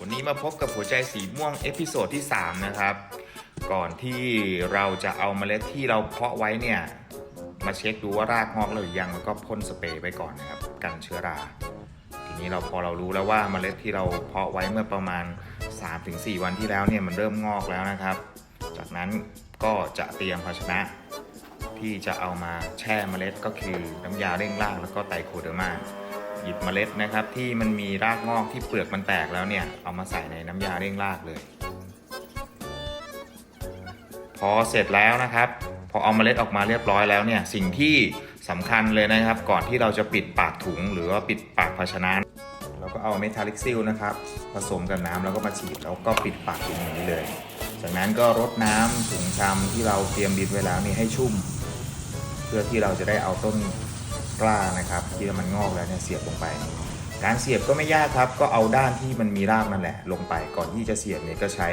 วันนี้มาพบกับหัวใจสีม่วงเอพิโซดที่ 3 นะครับ ก่อนที่เราจะเอาเมล็ดที่เราเพาะไว้เนี่ย มาเช็คดูว่ารากงอกหรือยังแล้วก็พ่นสเปรย์ไปก่อนนะครับ กันเชื้อรา ทีนี้เราพอเรารู้แล้วว่าเมล็ดที่เราเพาะไว้เมื่อประมาณ 3-4 วันที่แล้วเนี่ยมันเริ่มงอกแล้วนะครับ จากนั้นก็จะเตรียมภาชนะ ที่จะเอามาแช่เมล็ดก็คือน้ำยาเร่งรากแล้วก็ไตรโคเดอร์มา หยิบเมล็ดนะครับ ที่มันมีรากงอกที่เปลือกมันแตกแล้วเนี่ย เอามาใส่ในน้ำยาเร่งรากเลย พอเสร็จแล้วนะครับ พอเอาเมล็ดออกมาเรียบร้อยแล้วเนี่ยสิ่งที่สำคัญเลยนะครับ ก่อนที่เราจะปิดปากถุง หรือว่าปิดปากภาชนะเราก็เอาเมทัลลิกซิลนะครับ ผสมกับน้ำแล้วก็มาฉีดแล้วก็ปิดปากถุงอย่างนี้เลย จากนั้นก็รดน้ำถุงชำที่เราเตรียมดินไว้แล้วนี่ให้ชุ่ม เพื่อที่เราจะได้เอาต้น กล้านะครับที่มันงอกแล้วเนี่ยเสียบลงไป การเสียบก็ไม่ยากครับ ก็เอาด้านที่มันมีรากนั่นแหละ ลงไปก่อนที่จะเสียบเนี่ยก็ใช้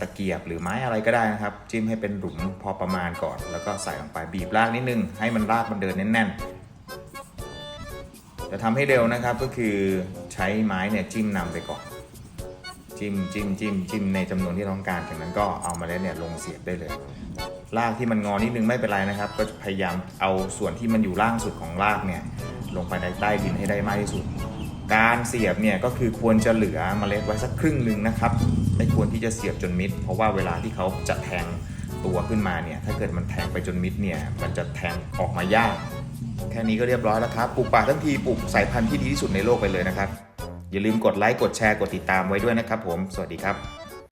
ตะเกียบหรือไม้อะไรก็ได้นะครับ จิ้มให้เป็นหลุมพอประมาณก่อน แล้วก็ใส่ลงไปบีบรากนิดนึง ให้มันรากมันเดินแน่นๆจะทำให้เร็วนะครับก็คือใช้ไม้เนี่ยจิ้มนำไปก่อน จิ้มจิ้มจิ้มจิ้มในจำนวนที่ต้องการจากนั้นก็เอามาแล้วเนี่ยลงเสียบได้เลยรากที่มันงอนิดนึงไม่เป็นไรนะครับ ก็พยายามเอาส่วนที่มันอยู่ล่างสุดของรากเนี่ยลงไปในใต้ดินให้ได้มากที่สุด การเสียบเนี่ยก็คือควรจะเหลือเมล็ดไว้สักครึ่งหนึ่งนะครับ ไม่ควรที่จะเสียบจนมิด เพราะว่าเวลาที่เขาจะแทงตัวขึ้นมาเนี่ยถ้าเกิดมันแทงไปจนมิดเนี่ยมันจะแทงออกมายาก แค่นี้ก็เรียบร้อยแล้วครับปลูกป่าทั้งทีปลูกสายพันธุ์ที่ดีที่สุดในโลกไปเลยนะครับ อย่าลืมกดไลค์กดแชร์กดติดตามไว้ด้วยนะครับผม สวัสดีครับ